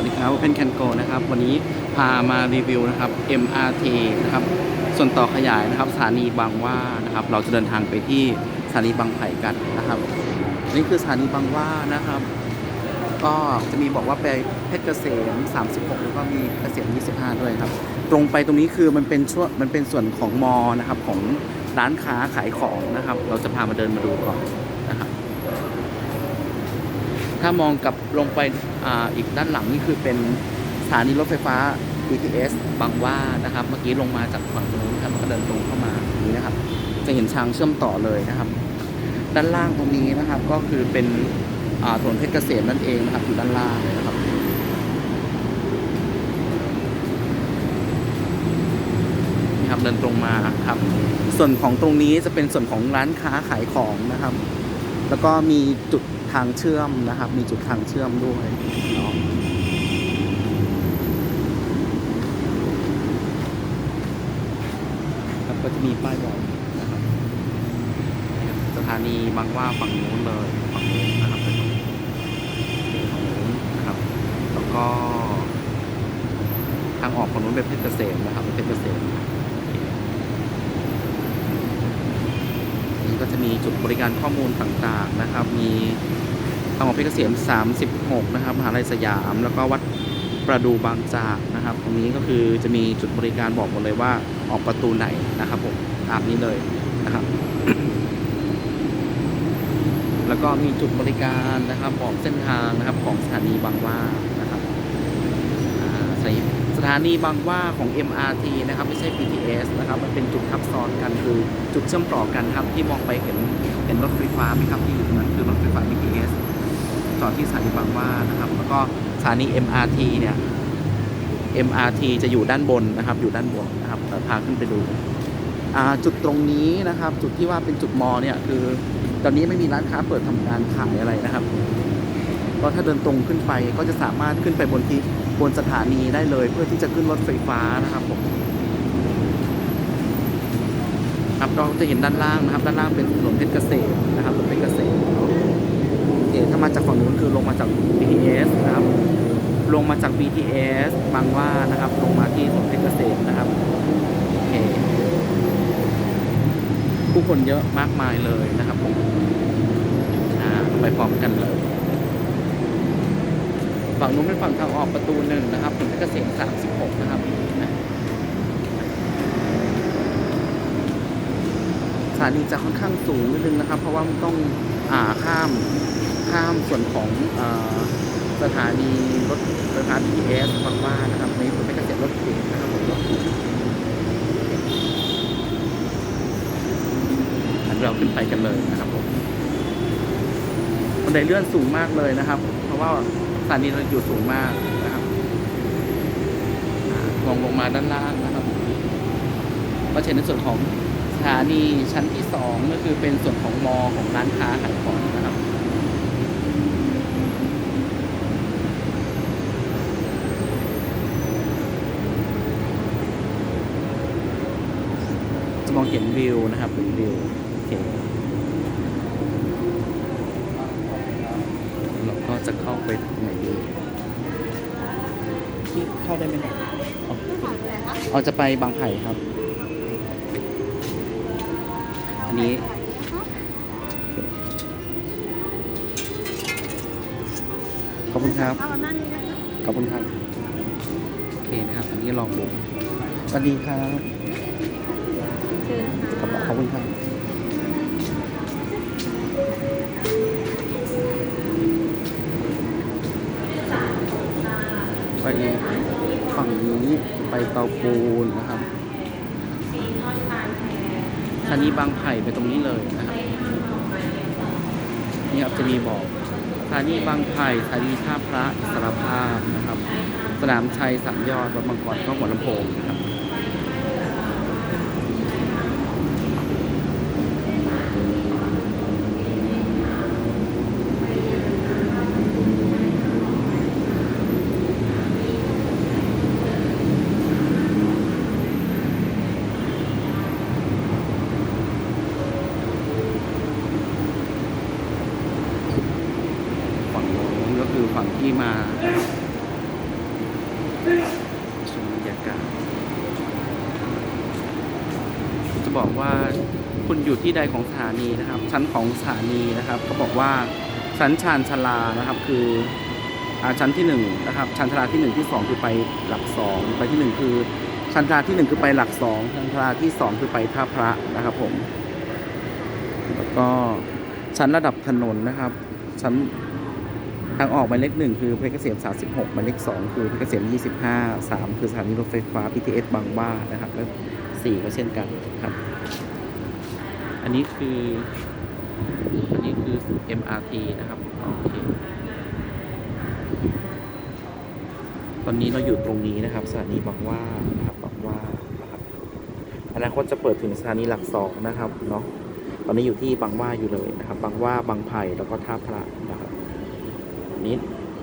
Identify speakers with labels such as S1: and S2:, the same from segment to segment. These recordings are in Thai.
S1: วัสดีครับ Open Can Go นะครับ วันนี้พามารีวิวนะครับ MRT นะครับ ส่วนต่อขยายนะครับสถานีบางว่านะครับ เราจะเดินทางไปที่สถานีบางไผ่กันนะครับ นี่คือสถานีบางว่านะครับ ก็จะมีบอกว่าไปเพชรเกษม 36 แล้วก็มีเกษม 25 ด้วยครับ ตรงไปตรงนี้คือมันเป็นช่วงมันเป็นส่วนของมอนะครับของร้านค้าขายของนะครับ เราจะพามาเดินมาดูก่อน ถ้ามองกลับลงไปออีกด้านหลังนี่คือเป็นสถานีรถไฟฟ้า BTS บางว่านะครับ เมื่อกี้ลงมาจากฝั่งนู้นครับก็เดินตรงเข้ามาอย่างนี้นะครับ จะเห็นทางเชื่อมต่อเลยนะครับ ด้านล่างตรงนี้นะครับก็คือเป็นถนนเพชรเกษมนั่นเองนะครับอยู่ด้านล่างนะครับนี่ครับเดินตรงมาครับ ส่วนของตรงนี้จะเป็นส่วนของร้านค้าขายของนะครับ แล้วก็มีจุด ทางเชื่อมนะครับ มีจุดทางเชื่อมด้วยเนาะครับก็จะมีป้ายบอกนะครับสถานีบางว่าฝั่งนู้นเลยฝั่งนู้นนะครับเป็นฝั่งนู้นนะครับ แล้วก็ ทางออกฝั่งนู้นเป็นเพชรเกษมนะครับเป็นเพชรเกษมนี่ ก็จะมีจุดบริการข้อมูลต่างๆนะครับ มีทางออกเพชรเกษม 36 นะครับ มหาลัยสยาม แล้วก็วัดประดูบางจากนะครับ ตรงนี้ก็คือจะมีจุดบริการบอกหมดเลยว่าออกประตูไหนนะครับผมตามนี้เลยนะครับ แล้วก็มีจุดบริการนะครับบอกเส้นทางนะครับของสถานีบางว่านะครับอ่าสถานี ถานีบางว่าของ MRT นะครับไม่ใช่ BTS นะครับมันเป็นจุดทับซ้อนกันคือจุดเชื่อมต่อกันครับที่มองไปเห็นเห็นรถไฟฟ้าไหมครับที่อยู่ตรงนั้นคือรถไฟฟ้า BTS จอดที่สถานีบางว่านะครับแล้วก็สถานี MRT เนี่ย MRT จะอยู่ด้านบนนะครับอยู่ด้านบนนะครับพาขึ้นไปดูจุดตรงนี้นะครับ จุดที่ว่าเป็นจุดมอเนี่ยคือ ตอนนี้ไม่มีร้านค้าเปิดทำการขายอะไรนะครับ ก็ถ้าเดินตรงขึ้นไปก็จะสามารถขึ้นไปบนที่ บนสถานีได้เลยเพื่อที่จะขึ้นรถไฟฟ้านะครับผมครับเราจะเห็นด้านล่างนะครับ ด้านล่างเป็นถนนเพชรเกษมนะครับถนนเพชรเกษมเนาะโอเคถ้ามาจากฝั่งนู้นคือลงมาจาก BTS นะครับ ลงมาจาก BTS บางว่านะครับ ลงมาที่ถนนเพชรเกษมนะครับโอเคผู้คนเยอะมากมายเลยนะครับผมอ่าไปพร้อมกันเลย ฝั่งนู้นเป็นฝั่งทางออกประตูหนึ่งนะครับถนนเพชรเกษม36 นะครับสถานีจะค่อนข้างสูงนิดนึงนะครับ เพราะว่ามันต้องอ่าข้ามข้ามส่วนของอสถานีรถไฟฟ้า BTS บางหว่านนะครับในถนนเพชรเกษมรถเก๋งนะครับผมรถเก๋งงั้นเราขึ้นไปกันเลยนะครับผมบันไดเลื่อนสูงมากเลยนะครับ เพราะว่า ถานีเราอยู่สูงมากนะครับมองลงมาด้านล่างนะครับก็เห็นในส่วนของสถานีชั้นที่สองก็คือเป็นส่วนของมอของร้านค้าขายของนะครับจะมองเห็นวิวนะครับเห็นวิวโอเคเราก็จะเข้าไปตรงไหน เข้าได้ไหมเนี่ยอ๋อเอาจะไปบางไผ่ครับ อันนี้ขอบคุณครับ
S2: เอานั่นนี้นะคะ
S1: ขอบคุณครับ โอเคนะครับ อันนี้ลองดูสวัสดีครับ
S2: เชิญ
S1: ขอบ
S2: ค่ะ
S1: ขอบคุณครับ ไป ฝั่งนี้ไปเตาปูนนะครับสถานีบางไผ่ไปตรงนี้เลยนะครับนี่ครับจะมีบอกสถานีบางไผ่สถานีท่าพระอิสรภาพนะครับ สนามชัยสามยอดวัดบางกรก็หัวลำโพงนะครับ คือฝั่งที่มาชมบรรยากาศจะบอกว่าคุณอยู่ที่ใดของสถานีนะครับ ชั้นของสถานีนะครับเขาบอกว่าชั้นชานชาลานะครับ คืออาชั้นที่หนึ่งนะครับชั้นชาลาที่หนึ่งที่สองคือไปหลักสองไปที่หนึ่งคือชั้นชาลาที่หนึ่งคือไปหลักสองชั้นชาลาที่สองคือไปท่าพระนะครับผมแล้วก็ชั้นระดับถนนนะครับ ชั้น ทางออกหมายเลขหนึ่งคือเพชรเกษม 36หมายเลขสองคือเพชรเกษม 25 3 คือสถานีรถไฟฟ้า BTS บางบ้านะครับและ4ก็เช่นกันครับ อันนี้คือ อันนี้คือ MRT นะครับโอเคตอนนี้เราอยู่ตรงนี้นะครับ สถานีบางว่านะครับบางว่านะครับอนาคตจะเปิดถึงสถานีหลักสองนะครับเนาะตอนนี้อยู่ที่บางว่าอยู่เลยนะครับ บางว่าบางไผ่แล้วก็ท่าพระนะครับ นี้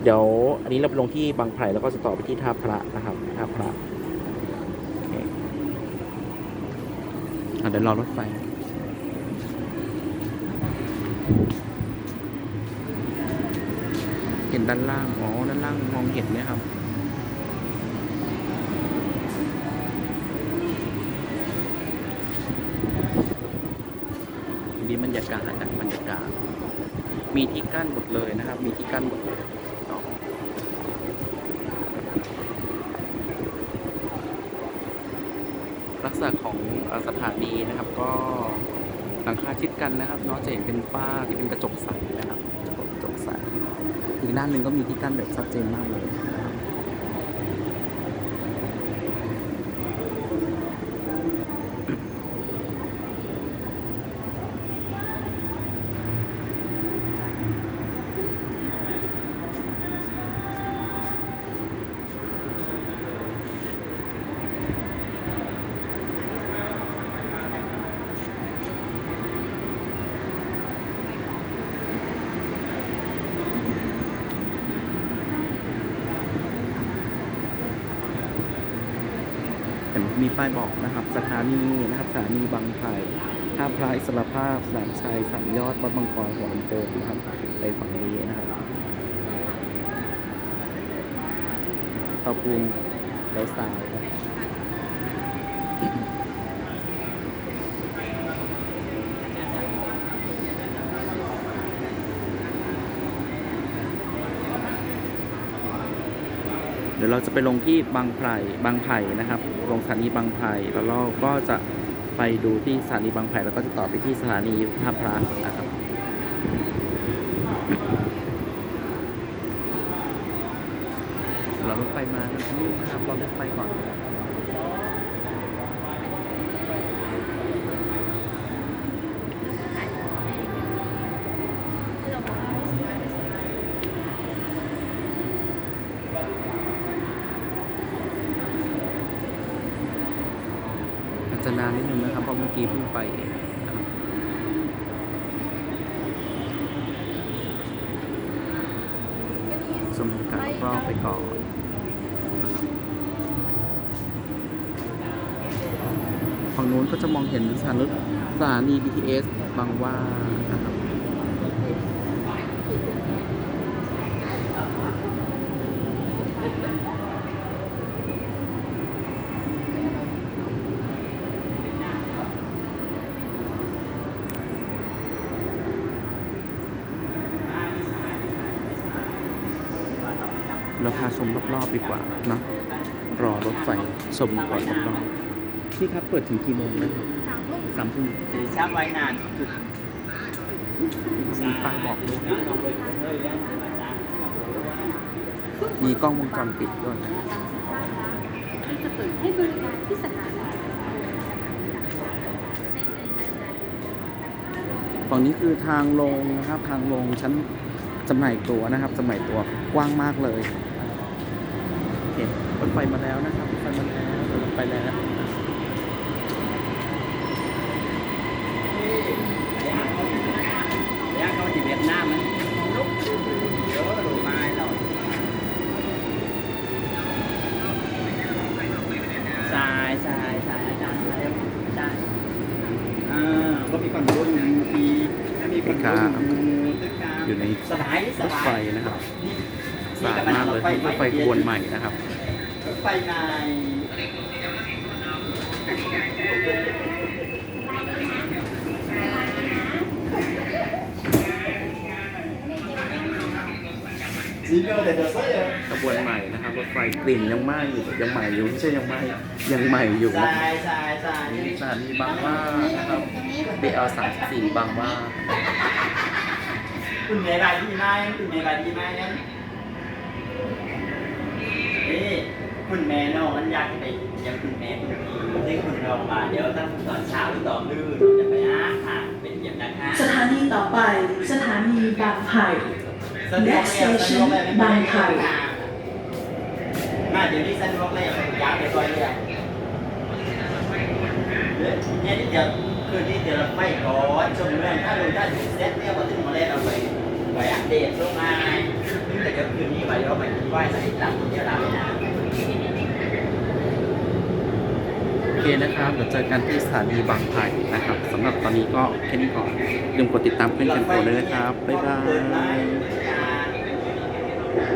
S1: เดี๋ยวอันนี้เราไปลงที่บางไผ่แล้วก็จะต่อไปที่ท่าพระนะครับท่าพระเเดี๋ยวรอรถไฟเห็นด้านล่าง อ๋อ ด้านล่างมองเห็นเนี่ยครับมีบรรยากาศนะบรรยากาศ มีที่กั้นหมดเลยนะครับ มีที่กั้นหมดเลยเนาะลักษณะของอสถานีนะครับก็หลังคาชิดกันนะครับเนาะจะเห็นเป็นฝ้าที่เป็นกระจกใสนะครับกระจกใสอีกด้านหนึ่งก็มีที่กั้นแบบชัดเจนมากเลย ป้ายบอกนะครับ สถานีนะครับสถานีบางไผ่ท่าพระอิสรภาพสนามชัยสามยอดวัดบางกรหัวลำโพงนะครับไปฝั่งนี้นะครับตะปูนแล้วสายครับ เดี๋ยวเราจะไปลงที่บางไผ่บางไผ่นะครับ ลงสถานีบางไผ่แล้วเราก็จะไปดูที่สถานีบางไผ่แล้วก็จะต่อไปที่สถานีท่าพระนะครับเรารถไฟมากันนี่นะครับรอรถไฟก่อน อาจจะนานนิดนึงนะครับ เพราะเมื่อ กี้เพิ่งไปเองนะครับชมการรอบไปก่อนนะครับฝั่งนู้นก็จะมองเห็นสถานีสถานี BTS บางว่านะครับ เราพาชมรอบๆดีกว่าเนอะรอรถไฟชมก่อนรอบๆพี่ครับเปิดถึงกี่โมงนะครับ
S2: สามทุ่ม
S1: สามทุ่ม
S3: สีชับไว้นานจุด
S1: มีป้ายบอกด้วยมีกล้องวงจรปิดด้วยนะ
S2: ที่จะเปิดให้บริการที่สถานี
S1: ฝั่งนี้คือทางลงนะครับทางลงชั้นจำหน่ายตั๋วนะครับจำหน่ายตั๋วกว้างมากเลยโอเค รถไฟมาแล้วนะครับรถไฟมาแล้วรถไฟแล้ว
S3: ย่างเขาจะเวียดนามมันเยอะดูไม้เราสายสายสายอาจารย์สายอาจารย์อ่าก็มีคนรุ่นปีถ้ามีคนรุ่น
S1: อยู่ใน
S3: สบายส
S1: รถ
S3: บา
S1: ไฟ
S3: ย
S1: นะครับสายมากเลยรถไฟขบวนใหม่นะครับ
S3: รฟในจีเนอร์เดี๋ยวเซ่
S1: ขบวนใหม่นะครับรถไฟกลิ่นยังไหม้อยู่ยังใหม่อยู่ไม่ใช่ยังไหม้ยังใหม่อยู่นะ
S3: ใช่ใช่ใช่
S1: นี่สถานีบางหว่านะครับ BL 34บางหว่า
S3: คุณเมย์บายดีไหมคุณเมย์บายดีไหมเนี่ยนี่ คุณแม่น้องมันอยากไปยังคุณแม่คุณพี่ที่คุณรองมาเดี๋ยวตั้งตอนเช้าหรือตอนลื่นจะไปอาค่ะเป็นเยี่ยมนะคะ
S4: สถานีต่อไปสถานีบางไผ่ Next station บางไผ่
S3: มาเดี๋ยวนี้สะดวกเลยยาวไปก่อนเลยเนี่ยเดี๋ยวคืนนี้เดี๋ยวเราไปก่อนชมเมืองถ้าดูถ้าถึงเซ็ตเนี่ยพอถึงมาแล้วเราไปไปอัปเดตลงมาแต่เดี๋ยวคืนนี้ไปเราไปไหว้สักหลังเดี๋ยวเราไปนะ
S1: โอ เคนะครับเดี๋ยวเจอกันที่สถานีบางไผ่นะครับสำหรับตอนนี้ก็แค่นี้ก่อนอย่าลืมกดติดตามเพื่อนกันโกเลยนะครับ บ๊ายบาย